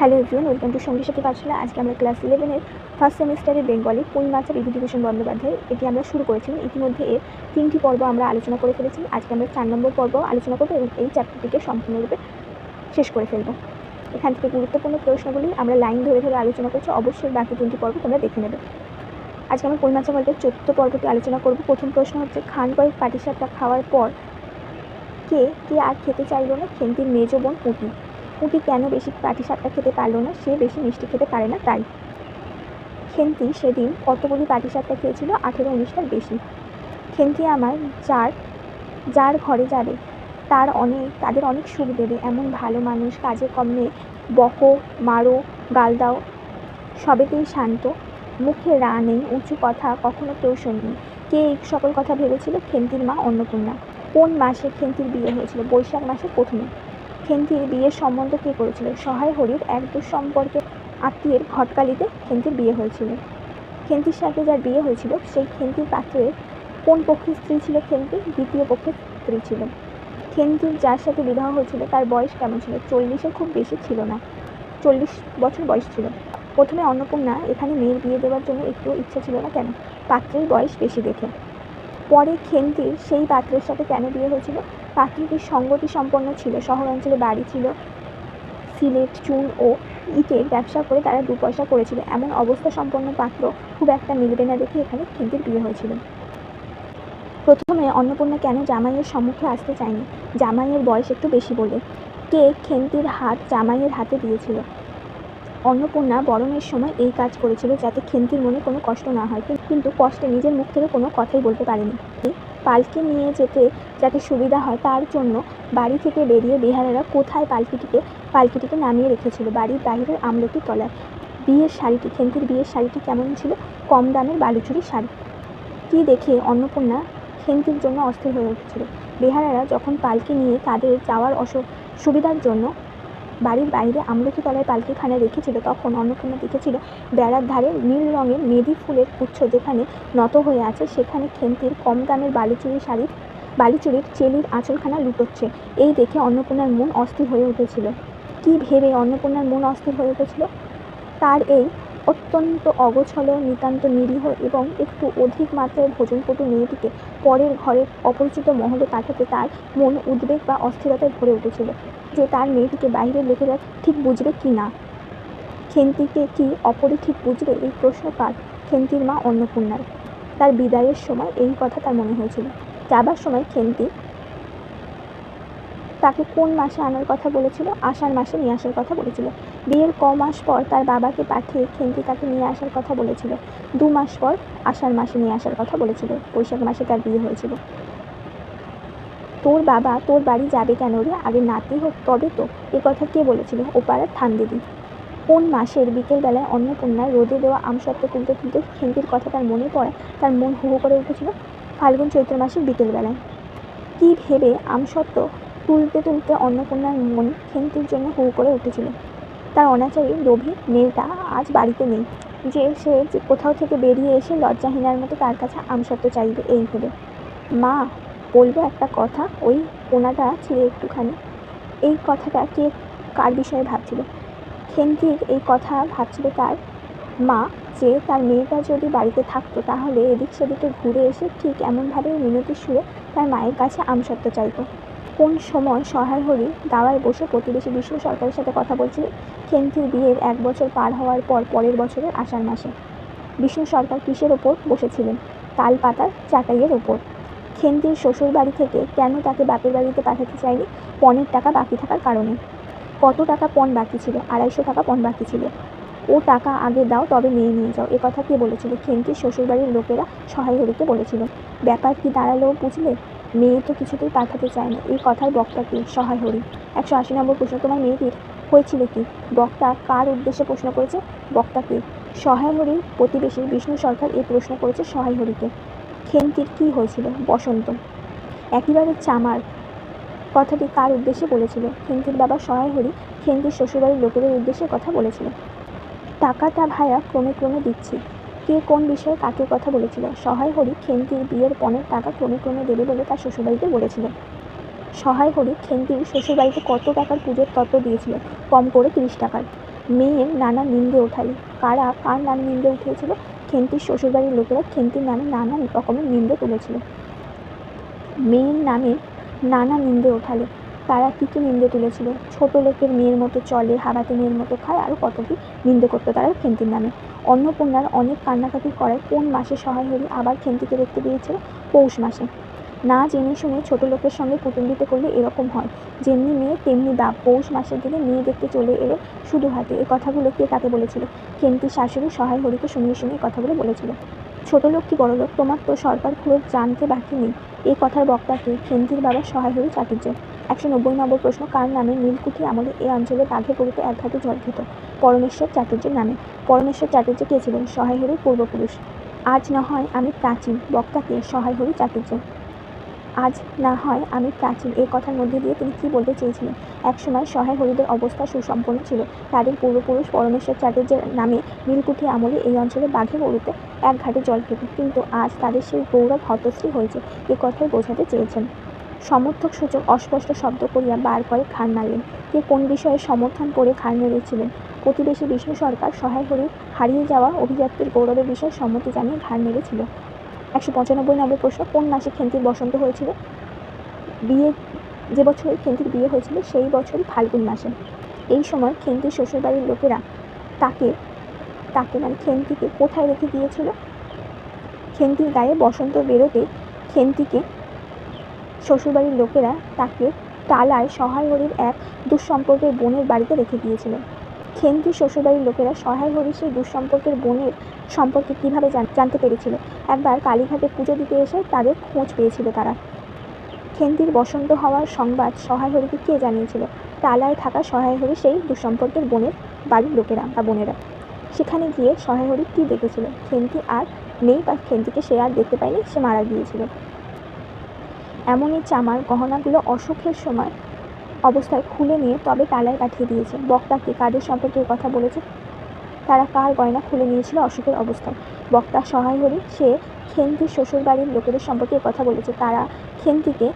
Hello everyone welcome to সঙ্গী সাথী পাঠশালা আজকে আমরা ক্লাস ইলেভেনের ফার্স্ট সেমিস্টারের বেঙ্গলি পূর্ণিমাচা বিভূতিভূষণ বন্দ্যোপাধ্যায় এটি আমরা শুরু করেছিলাম ইতিমধ্যে এর তিনটি পর্ব আমরা আলোচনা করে ফেলেছি। আজকে আমরা চার নম্বর পর্ব আলোচনা করব এবং এই চ্যাপ্টারটিকে সম্পূর্ণরূপে শেষ করে ফেলব। এখান থেকে গুরুত্বপূর্ণ প্রশ্নগুলি আমরা লাইন ধরে ধরে আলোচনা করছি। অবশ্যই বাকি তিনটি পর্ব তোমরা দেখে নেবে। আজকে আমরা পূর্ণিমাচা গল্পের চতুর্থ পর্বটি আলোচনা করব। প্রথম প্রশ্ন হচ্ছে, খান কয়েক পাটিসাপটা খাওয়ার পর কে কে আর খেতে চাইলো না? খেন্তির মেজ বোন পুঁটি পুঁটি কেন বেশি পাটিসাপটা খেতে পারল না? সে বেশি মিষ্টি খেতে পারে না, তাই। খেন্তি সেদিন কতগুলি পাটিসাপটা খেয়েছিল? আঠেরো উনিশটার বেশি। খেন্তি আমার যার যার ঘরে যাবে, তার অনেক, তাদের অনেক সুখ দেবে। এমন ভালো মানুষ, কাজে কমে বকো মারো, গাল দাও সবেতেই শান্ত। মুখে রা নেই, উঁচু কথা কখনো কেউ শোনেনি। কে এই সকল কথা ভেবেছিল? খেন্তির মা অন্নপূর্ণা। কোন মাসে খেন্তির বিয়ে হয়েছিল? বৈশাখ মাসের প্রথমে। খেন্তির বিয়ের সম্বন্ধ কে করেছিল? সহায় হরির এক দুঃসম্পর্কে আত্মীয়ের ঘটকালিতে খেন্তির বিয়ে হয়েছিল। খেন্তির সাথে যার বিয়ে হয়েছিল, সেই খেন্তির পাত্রের কোন পক্ষের স্ত্রী ছিল খেন্তি? দ্বিতীয় পক্ষের স্ত্রী ছিল। খেন্তির যার সাথে বিবাহ হয়েছিল, তার বয়স কেমন ছিল? চল্লিশের খুব বেশি ছিল না। চল্লিশ বছর বয়স ছিল। প্রথমে অন্নপূর্ণা এখানে মেয়ের বিয়ে দেওয়ার জন্য একটু ইচ্ছা ছিল না কেন? পাত্রের বয়স বেশি দেখে। পরে খেন্তির সেই পাত্রের সাথে কেন বিয়ে হয়েছিল? পাত্রটি সঙ্গতি সম্পন্ন ছিল শহর অঞ্চলে বাড়ি ছিল, সিলেট, চুন ও ইটের ব্যবসা করে তারা দু পয়সা করেছিল। এমন অবস্থা সম্পন্ন পাত্র খুব একটা মিলবে না দেখে এখানে খেন্তির বিয়ে হয়েছিল। প্রথমে অন্নপূর্ণা কেন জামাইয়ের সম্মুখে আসতে চায়নি? জামাইয়ের বয়স একটু বেশি বলে। কে খেন্তির হাত জামাইয়ের হাতে দিয়েছিল? অন্নপূর্ণা বরণের সময় এই কাজ করেছিল যাতে খেন্তির মনে কোনো কষ্ট না হয়। কিন্তু কষ্টে নিজের মুখ থেকে কোনো কথাই বলতে পারেনি। পালকি নিয়ে যেতে যাতে সুবিধা হয় তার জন্য বাড়ি থেকে বেরিয়ে বিহারেরা কোথায় পালকিটিকে পালকিটিকে নামিয়ে রেখেছিল? বাড়ির বাইরের আমলকি তলায়। বিয়ের শাড়িটি খেন্তির বিয়ের শাড়িটি কেমন ছিল? কম দামের বালুচুরি শাড়ি। কী দেখে অন্নপূর্ণা খেন্তির জন্য অস্থির হয়ে উঠেছিল? বেহারারা যখন পালকি নিয়ে তাদের যাওয়ার অস, সুবিধার জন্য বাড়ির বাইরে আমলকি তলায় পালকিখানা রেখেছিল, তখন অন্নপূর্ণা দেখেছিল বেড়ার ধারে নীল রঙের মেদি ফুলের গুচ্ছ যেখানে নত হয়ে আছে, সেখানে খেন্তির কম দামের বালুচুরি শাড়ির, বালুচুরির চেলির আঁচলখানা লুটোচ্ছে। এই দেখে অন্নপূর্ণার মন অস্থির হয়ে উঠেছিল। কী ভেবে অন্নপূর্ণার মন অস্থির হয়ে উঠেছিল? তার এই অত্যন্ত অগোছল, নিতান্ত নিরীহ এবং একটু অধিক মাত্রায় ভোজনপটু মেয়েটিকে পরের ঘরের অপরিচিত মহলে পাঠাতে তার মন উদ্বেগ বা অস্থিরতায় ভরে উঠেছিল। যে তার মেয়েটিকে বাইরের লোকেরা ঠিক বুঝবে কি না? খেন্তিকে কি অপরে ঠিক বুঝবে? এই প্রশ্ন কার? খেন্তির মা অন্নপূর্ণার। তার বিদায়ের সময় এই কথা তার মনে হয়েছিল। যাবার সময় খেন্তি তাকে কোন মাসে আনার কথা বলেছিল? আষাঢ় মাসে নিয়ে আসার কথা বলেছিল। বিয়ের ক মাস পর তার বাবাকে পাঠিয়ে খেন্তি তাকে নিয়ে আসার কথা বলেছিল। দু মাস পর আষাঢ় মাসে নিয়ে আসার কথা বলেছিল। বৈশাখ মাসে তার বিয়ে হয়েছিল। তোর বাবা তোর বাড়ি যাবে কেন রে? আগে নাতি হোক, তবে তো। এ কথা কে বলেছিল? ওপাড়ার থান দিদি কোন মাসের বিকেলবেলায় অন্নপূর্ণায় রোদে দেওয়া আমসত্ত্ব তুলতে তুলতে খেন্তির কথা তার মনে পড়ে, তার মন হু করে উঠেছিল ফাল্গুন চৈত্র মাসের বিকেলবেলায়। কী ভেবে আমসত্ত্ব তুলতে তুলতে অন্নপূর্ণার মন খেন্তির জন্য হু করে উঠেছিল? তার অনাচারী লোভী মেয়েটা আজ বাড়িতে নেই। যে সে যে কোথাও থেকে বেরিয়ে এসে লজ্জাহীনার মতো তার কাছে আমসত্ত্ব চাইবে, এই ভেবে। মা বলব একটা কথা, ওই কোনাটা ছিল একটুখানি। এই কথাটা কে কার বিষয়ে ভাবছিল? খেন্তির এই কথা ভাবছিল তার মা, যে তার মেয়েটা যদি বাড়িতে থাকতো তাহলে এদিক সেদিকে ঘুরে এসে ঠিক এমনভাবে মিনতি সুরে তার মায়ের কাছে আমসত্ত্ব চাইতো। কোন সময় সহায় হরি দাওয়ায় বসে প্রতিবেশী বিষ্ণু সরকারের সাথে কথা বলছিল খেন্তির বিয়ের এক বছর পার হওয়ার পর পরের বছরের আষাঢ় মাসে। বিষ্ণু সরকার কিসের ওপর বসেছিলেন? তাল পাতার চাটাইয়ের ওপর। খেন্তির শ্বশুর বাড়ি থেকে কেন তাকে বাপের বাড়িতে পাঠাতে চায়নি পণের টাকা বাকি থাকার কারণে। কত টাকা পণ বাকি ছিল? আড়াইশো টাকা পণ বাকি ছিল। ও টাকা আগে দাও, তবে মেয়ে নিয়ে যাও। এ কথা কে বলেছিল? খেন্তির শ্বশুরবাড়ির লোকেরা সহায় হরিকে বলেছিল। ব্যাপার কি দাঁড়াল বুঝলে? মেয়ে তো কিছুতেই পাঠাতে চায় না এই কথার বক্তা কি? সহায় হরি। একশো আশি নম্বর প্রশ্ন। তোমার মেয়েটির হয়েছিল কি? বক্তা কার উদ্দেশ্যে প্রশ্ন করেছে? বক্তা কে? সহায় হরির প্রতিবেশী বিষ্ণু সরকার এই প্রশ্ন করেছে সহায় হরিকে। খেন্তির কী হয়েছিল? বসন্ত। একেবারে চামার। কথাটি কার উদ্দেশ্যে বলেছিল? খেন্তির বাবা সহায় হরি খেন্তির শ্বশুরবাড়ির লোকেদের উদ্দেশ্যে কথা বলেছিল। টাকাটা ভায়া ক্রমে ক্রমে দিচ্ছি। কে কোন বিষয়ে কাকে কথা বলেছিল? সহায় হরি খেন্তির বিয়ের পণের টাকা ক্রমে ক্রমে দেবে বলে তার শ্বশুরবাড়িতে বলেছিল। সহায় হরি খেন্তির শ্বশুরবাড়িতে কত টাকার পুজোর তত্ত্ব দিয়েছিল? কম করে তিরিশ টাকার। মেয়ের নানা নিন্দে ওঠালে। কারা, কার নানা নিন্দে উঠিয়েছিল খেন্তির শ্বশুরবাড়ির লোকেরা খেন্তির নামে নানা রকমের নিন্দে তুলেছিল। মেয়ের নামে নানা নিন্দে ওঠালে। তারা কী কী নিন্দে তুলেছিল? ছোট লোকের মেয়ের মতো চলে, হাবাতে মেয়ের মতো খায় আরও কত কী নিন্দে করতো তারা খেন্তির নামে। অন্নপূর্ণার অনেক কান্নাকাটি করায় কোন মাসে সহায় হলে আবার খেন্তিকে দেখতে পেয়েছিল? পৌষ মাসে। না জেনে শুনে ছোট লোকের সঙ্গে কুটুম্বিতে করলে এরকম হয়। যেমনি মেয়ে, তেমনি দাব পৌষ মাসের দিকে মেয়ে দেখতে চলে এলো শুধু হাতে। এ কথাগুলো কে তাকে বলেছিল? খেন্তির শাশুড়ি সহায় হরিকে শুনিয়ে শুনিয়ে কথাগুলো বলেছিল। ছোট লোক কি বড় লোক? তোমার তো সরকার খুব জানতে বাকি নেই। এই কথার বক্তাকে খেন্তির বাবা সহায় হরি চাটুর্য একশো নব্বই নম্বর প্রশ্ন, কার নামে নীলকুঠি আমলে এই অঞ্চলে বাঘে গরুতে এক ঘাটে জল খেত? পরমেশ্বর চাটুর্যের নামে। পরমেশ্বর চাটুর্য কে ছিলেন? সহায় হরির পূর্বপুরুষ। আজ না হয় আমি প্রাচীন। বক্তাকে সহায় হরি চাটুর্য আজ না হয় আমি প্রাচীন, এই কথার মধ্যে দিয়ে তিনি কী বলতে চেয়েছিলেন? একসময় সহায় হরিদের অবস্থা সুসম্পন্ন ছিল। তাদের পূর্বপুরুষ পরমেশ্বর চাটুর্যের নামে নীলকুঠি আমলে এই অঞ্চলে বাঘে গরুতে এক ঘাটে জল খেত। কিন্তু আজ তাদের সেই গৌরব হতশ্রী হয়েছে, এ কথাই বোঝাতে চেয়েছেন। সমর্থক সূচক অস্পষ্ট শব্দ করিয়া বার করে খান নাড়লেন। কে কোন বিষয়ে সমর্থন করে খান নেড়েছিলেন? প্রতিবেশী বিষ্ণু সরকার সহায় হরি হারিয়ে যাওয়া অভিযাত্রীর গৌরবের বিষয়ে সম্মতি জানিয়ে ঘাড় নেড়েছিল। একশো পঁচানব্বই নম্বর প্রশ্ন কোন মাসে খেন্তির বসন্ত হয়েছিল? বিয়ে, যে বছর খেন্তির বিয়ে হয়েছিল, সেই বছরই ফাল্গুন মাসে। এই সময় খেন্তির শ্বশুরবাড়ির লোকেরা তাকে তাকে মানে খেন্তিকে কোথায় রেখে দিয়েছিল খেন্তির গায়ে বসন্ত বেরোতে খেন্তিকে শ্বশুরবাড়ির লোকেরা তাকে টালায় সহায় হরির এক দুঃসম্পর্কের বোনের বাড়িতে রেখে দিয়েছিল খেন্তির শ্বশুরবাড়ির লোকেরা সহায় হরির সেই দুঃসম্পর্কের বোনের সম্পর্কে কীভাবে জান- জানতে পেরেছিল? একবার কালীঘাটে পুজো দিতে এসে তাদের খোঁজ পেয়েছিল তারা। খেন্দির বসন্ত হওয়ার সংবাদ সহায় হরিকে কে জানিয়েছিল? টালায় থাকা সহায় হরি সেই দুঃসম্পর্কের বোনের বাড়ির লোকেরা বা বোনেরা। সেখানে গিয়ে সহায় হরি কী দেখেছিল? খেন্তি আর নেই বা খেন্তিকে সে আর দেখতে পায়নি, সে মারা গিয়েছিল। এমনই চামার গহনাগুলো অসুখের সময় অবস্থায় খুলে নিয়ে তবে টালায় পাঠিয়ে দিয়েছে। বক্তাকে কাদের সম্পর্কে কথা বলেছে? তারা কার গয়না খুলে নিয়েছিল অসুখের অবস্থায়? বক্তা সহায় হরি সে খেন্তির শ্বশুরবাড়ির লোকেদের সম্পর্কে কথা বলেছে। তারা খেন্তিকে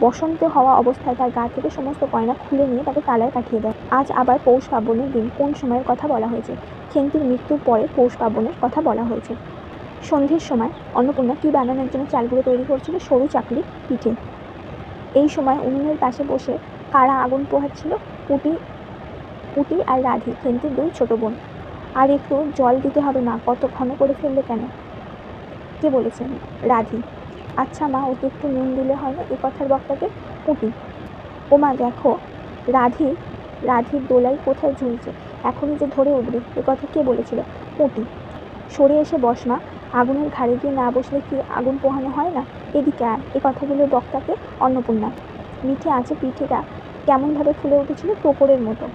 বসন্ত হওয়া অবস্থায় তার গা থেকে সমস্ত গয়না খুলে নিয়ে তাকে তালায় পাঠিয়ে দেয়। আজ আবার পৌষ পার্বণের দিন কোন সময়ের কথা বলা হয়েছে? খেন্তির মৃত্যুর পরে পৌষ পার্বণের কথা বলা হয়েছে। সন্ধ্যের সময় অন্নপূর্ণা কী বানানোর জন্য চালগুলো তৈরি করছিল? সরু চাকরি পিঠে। এই সময় উনুনের পাশে বসে কারা আগুন পোহাচ্ছিল? পুটি পুটি আর রাধি, খেন্তির দুই ছোট বোন। আর একটু জল দিতে হবে না, কত ঘন করে ফেললে কেন? কে বলেছেন? রাধি। আচ্ছা মা, ওকে একটু নুন দিলে হয় না এ কথার বক্তাকে? পুটি। ও মা, দেখো, রাধি, রাধির দোলাই কোথায় ঝুলছে? এখনই যে ধরে উঠবে, এ কথা কে বলেছিল? পুটি। সরে এসে বস মা, আগুনের ঘাড়ে গিয়ে না বসলে কি আগুন পোহানো হয় না? এদিকে আয়, এ কথাগুলোর বক্তাকে অন্নপূর্ণা। মিঠে আছে পিঠেটা, কেমনভাবে ফুলে উঠেছিল টোপরের মতো।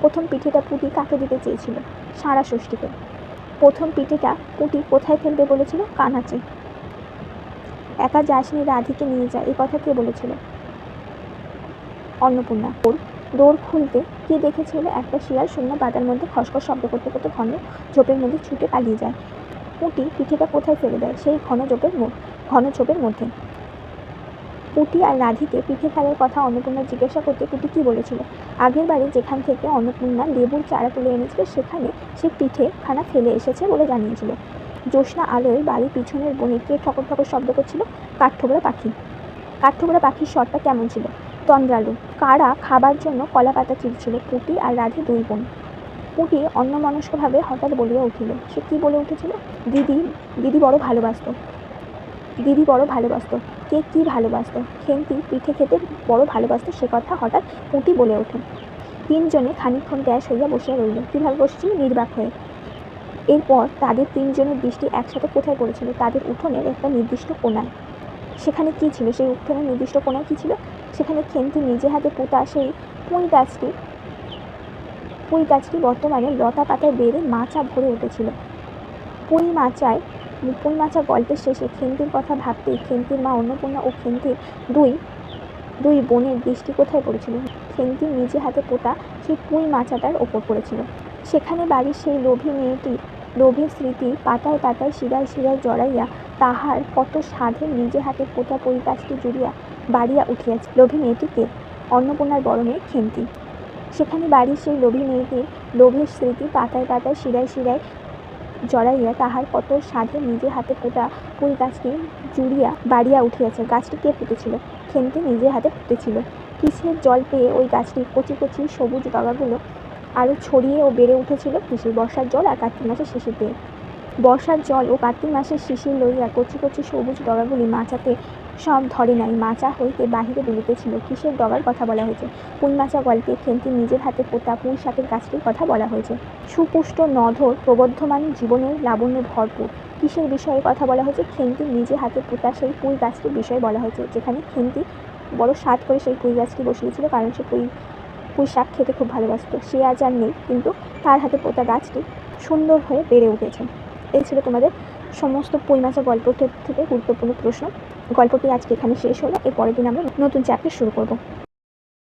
প্রথম পিঠেটা পুটি কাকে দিতে চেয়েছিল? সারা ষষ্ঠীকে প্রথম পিঠেটা পুটি কোথায় ফেলবে বলেছিল? কানাচে। একা যাসনি রাধিকে নিয়ে যায় এই কথা কে বলেছিল? অন্নপূর্ণা। ওর দৌড় খুলতে কে দেখেছিল? একটা শিয়াল শূন্য বাদার মধ্যে খসখস শব্দ করতে করতে ঘন ঝোপের মধ্যে ছুটে পালিয়ে যায়। পুটি পিঠেটা কোথায় ফেলে দেয়? সেই ঘন ঝোপের ঘন ঝোপের মধ্যে। পুটি আর রাধিকে পিঠে ফেলার কথা অন্নপূর্ণা জিজ্ঞাসা করতে পুটি কী বলেছিল? আগের বাড়ি যেখান থেকে অন্নপূর্ণা লেবুর চারা তুলে এনেছিল, সেখানে সে পিঠে খানা ফেলে এসেছে বলে জানিয়েছিল। জ্যোৎস্না আলোয় বাড়ির পিছনের বনে কে ঠকর ঠকর শব্দ করছিল? কাঠঠোকরা পাখি। কাঠঠোকরা পাখির স্বরটা কেমন ছিল? তন্দ্রালু। কারা খাবার জন্য কলা পাতা চিরছিল পুটি আর রাধে দুই বোন। পুটি অন্যমনস্কভাবে হঠাৎ বলিয়া উঠিল, সে কী বলে উঠেছিল? দিদি দিদি বড় ভালোবাসতো। দিদি বড় ভালোবাসতো। কে কী ভালোবাসত? খেন্তি পিঠে খেতে বড় ভালোবাসত সে কথা হঠাৎ পুঁটি বলে ওঠে। তিনজনে খানিকক্ষণ গ্যাস হইয়া বসিয়া রইল। কীভাবে বসেছিল? নির্বাক হয়ে। এরপর তাদের তিনজনের দৃষ্টি একসাথে কোথায় পড়েছিল? তাদের উঠোনের একটা নির্দিষ্ট কোনায় সেখানে কী ছিল? সেই উঠোনের নির্দিষ্ট কোনায় কী ছিল? সেখানে খেন্তি নিজে হাতে পোতা সেই পুঁই গাছটি পুঁই গাছটি বর্তমানে লতা পাতায় বেড়ে মাচা ভরে উঠেছিল। পুঁই মাচায় পুঁই মাচা গল্পের শেষে খেন্তির কথা ভাবতেই খেন্তির মা অন্নপূর্ণা ও খেন্তির দুই দুই বোনের দৃষ্টি কোথায় পড়েছিল? খেন্তির নিজে হাতে পোতা সেই পুঁই মাচাটার ওপর পড়েছিল। সেখানে বাড়ির সেই লোভী মেয়েটি লোভের স্মৃতি পাতায় পাতায় শিরায় শিরায় জড়াইয়া তাহার কত সাধে নিজে হাতে পোতা পরিকাজটি জুড়িয়া বাড়িয়া উঠিয়াছে। লোভী মেয়েটিকে অন্নপূর্ণার বড় মেয়ে খেন্তি। সেখানে বাড়ির সেই লোভী মেয়েটির লোভের স্মৃতি পাতায় পাতায় শিরায় শিরায় জড়াইয়া তাহার কত সাধে নিজে হাতে পোঁতা ফুল গাছটি জুড়িয়া বাড়িয়া উঠিয়াছে। গাছটি কে পুঁতেছিল? খেনতে নিজে হাতে পুঁতেছিল। কিসের জল পেয়ে ওই গাছটির কচি কচি সবুজ ডগাগুলো আরও ছড়িয়ে ও বেড়ে উঠেছিল কিসের বর্ষার জল আর কার্তিক মাসের শিশির পেয়ে বর্ষার জল ও কার্তিক মাসের শিশির লইয়া কচি কচি সবুজ ডগাগুলি মাচাতে সব ধরে নাই। মাচা হইতে বাহিরে দুলিতেছিল কিসের ডগার কথা বলা হয়েছে? পুঁই মাচা গল্পে খেন্তি নিজের হাতে পোতা পুঁই শাকের গাছটির কথা বলা হয়েছে। সুপুষ্ট নধর প্রবর্ধমান জীবনের লাবণ্যে ভরপুর। কিসের বিষয়ে কথা বলা হয়েছে? খেন্তি নিজে হাতে পোতা সেই পুঁই গাছটির বিষয়ে বলা হয়েছে, যেখানে খেন্তি বড় স্বাদ করে সেই পুঁই গাছটি বসিয়েছিল কারণ সে পুঁই পুঁই শাক খেতে খুব ভালোবাসত। সে আজ আর নেই, কিন্তু তার হাতে পোতা গাছটি সুন্দর হয়ে বেড়ে উঠেছে। এই ছিল তোমাদের সমস্ত পুঁই মাছের গল্প থেকে গুরুত্বপূর্ণ প্রশ্ন। গল্পটি আজকে এখানে শেষ হলো। এর পরের দিন আমরা নতুন চ্যাপ্টার শুরু করব।